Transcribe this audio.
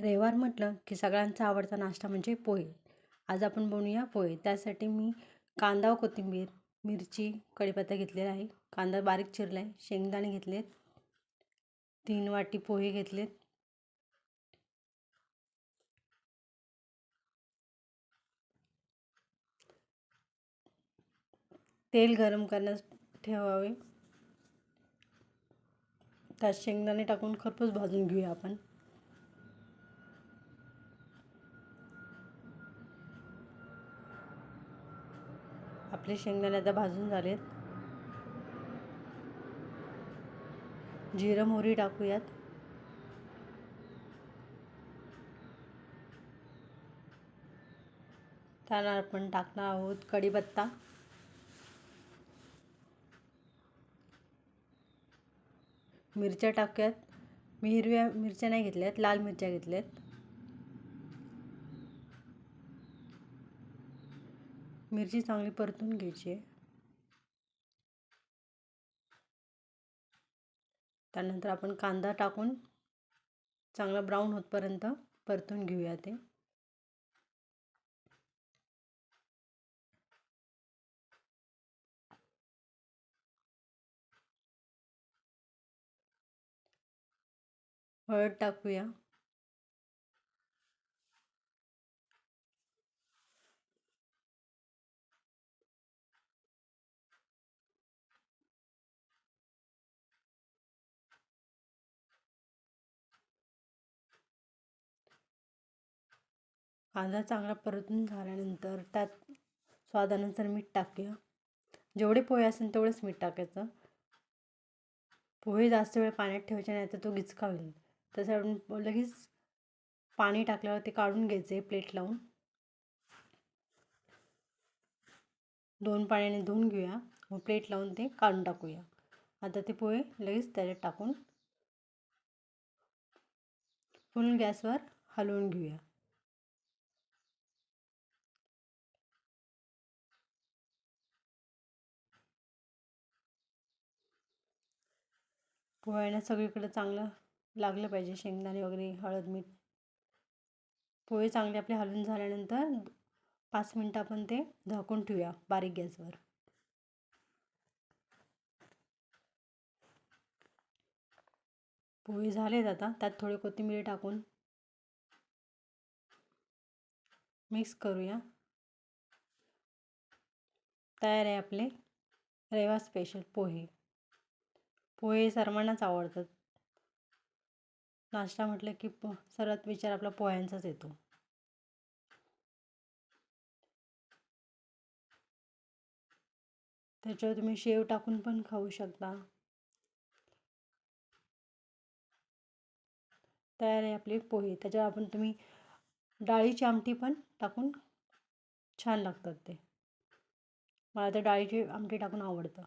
रविवार म्हटलं की सगळ्यांचा आवडता नाश्ता म्हणजे पोहे. आज आपण बनवूया पोहे. त्यासाठी मी कांदा व कोथिंबीर मिरची कढीपत्ता घेतलेला आहे. कांदा बारीक चिरला आहे शेंगदाणे घेतलेत. तीन वाटी पोहे घेतलेत. तेल गरम करण्यास ठेवावे. त्यात शेंगदाणे टाकून खरपूस भाजून घेऊया आपण. आपले शेंगदाणे आता भाजून झालेत. जिरं मोहरी टाकूयात. त्याला आपण टाकणार आहोत कढीपत्ता. मिरच्या टाकूयात. मी हिरव्या मिरच्या नाही घेतल्यात लाल मिरच्या घेतल्यात. मिरची चांगली परतून घ्यायची आहे. त्यानंतर आपण कांदा टाकून चांगला ब्राऊन होतपर्यंत परतून घेऊया ते. हळद टाकूया. कांदा चांगला परतून झाल्यानंतर त्यात स्वादानुसार मीठ टाकूया. जेवढे पोहे असेल तेवढेच मीठ टाकायचं. पोहे जास्त वेळ पाण्यात ठेवायचे नाही तर तो गिचका होईल. त्यासाठी लगेच पाणी टाकल्यावर ते काढून घ्यायचे प्लेट लावून. दोन पाण्याने धुवून घेऊया. व प्लेट लावून ते काढून टाकूया. आता ते पोहे लगेच त्याच्यात टाकून फुल गॅसवर हलवून घेऊया. पोह्यांना सगळीकडं चांगलं लागलं पाहिजे. शेंगदाणे वगैरे हळद मीठ. पोहे चांगले आपले हलवून झाल्यानंतर पाच मिनटं आपण ते झाकून ठेवूया बारीक गॅसवर. पोहे झालेत आता. त्यात थोडे कोथिंबीर टाकून मिक्स करूया. तयार आहे आपले रेवा स्पेशल पोहे. पोहे सर्वांनाच आवडतात. नाश्ता म्हटलं की पो सर्वात विचार आपला पोह्यांचाच येतो. त्याच्यावर तुम्ही शेव टाकून पण खाऊ शकता. तयार आहे आपले पोहे. त्याच्यावर आपण तुम्ही डाळीची आमटी पण टाकून छान लागतात ते. मला तर डाळीची आमटी टाकून आवडतं.